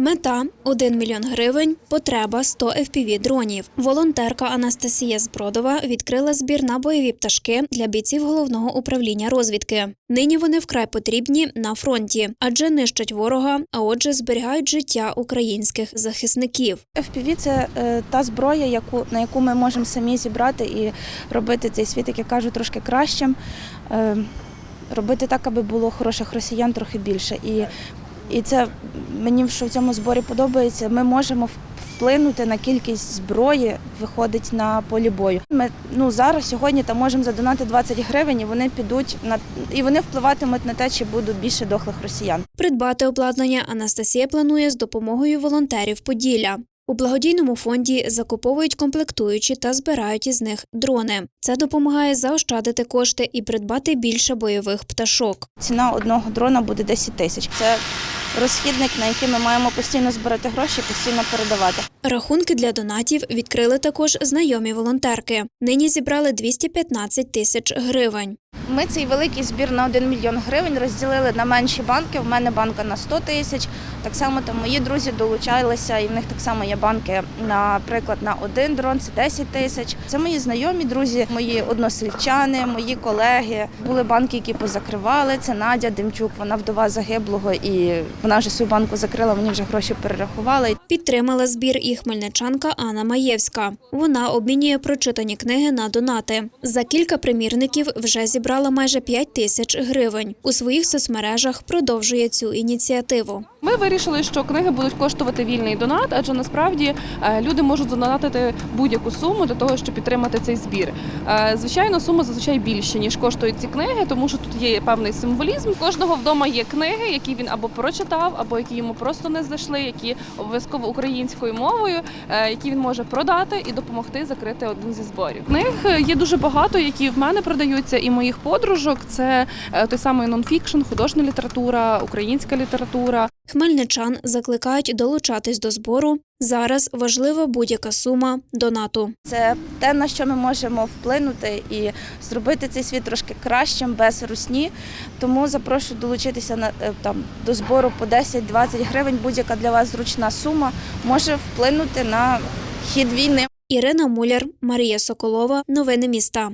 Мета 1 мільйон гривень, потреба 100 FPV дронів. Волонтерка Анастасія Збродова відкрила збір на бойові пташки для бійців головного управління розвідки. Нині вони вкрай потрібні на фронті, адже нищать ворога, а отже, зберігають життя українських захисників. FPV – це е, та зброя, яку, на яку ми можемо самі зібрати і робити цей світ, як я кажу, трошки кращим. Е, робити так, аби було хороших росіян трохи більше. І, і це мені що в цьому зборі подобається. Ми можемо вплинути на кількість зброї, виходить на полі бою. Ми ну зараз сьогодні там можемо задонати 20 гривень, і вони підуть на і вони впливатимуть на те, чи буде більше дохлих росіян. Придбати обладнання Анастасія планує з допомогою волонтерів Поділля. У благодійному фонді закуповують комплектуючі та збирають із них дрони. Це допомагає заощадити кошти і придбати більше бойових пташок. Ціна одного дрона буде 10 тисяч. Це розхідник, на який ми маємо постійно збирати гроші, постійно передавати. Рахунки для донатів відкрили також знайомі волонтерки. Нині зібрали 215 тисяч гривень. Ми цей великий збір на 1 мільйон гривень розділили на менші банки. В мене банка на 100 тисяч. Так само там мої друзі долучалися, і в них так само є банки, наприклад, на один дрон це 10 тисяч. Це мої знайомі друзі, мої односельчани, мої колеги. Були банки, які позакривали. Це Надя Демчук, вона вдова загиблого, і вона вже свою банку закрила. Мені вже гроші перерахували. Підтримала збір і хмельничанка Анна Маєвська. Вона обмінює прочитані книги на донати. За кілька примірників вже зібрала майже 5 тисяч гривень. У своїх соцмережах продовжує цю ініціативу. Ми вирішили, що книги будуть коштувати вільний донат, адже насправді е, люди можуть задонатити будь-яку суму для того, щоб підтримати цей збір. Е, Звичайно, сума зазвичай більше ніж коштують ці книги, тому що тут є певний символізм. Кожного вдома є книги, які він або прочитав, або які йому просто не знайшли, які обов'язково українською мовою, е, які він може продати і допомогти закрити один зі зборів. Книг є дуже багато, які в мене продаються, і моїх подружок. Це той самий нонфікшн, художня література, українська література. Хмельничан закликають долучатись до збору. Зараз важлива будь-яка сума донату. Це те, на що ми можемо вплинути і зробити цей світ трошки кращим, без русні. Тому запрошую долучитися на е, там до збору по 10-20 гривень. Будь-яка для вас зручна сума може вплинути на хід війни. Ірина Муляр, Марія Соколова. Новини міста.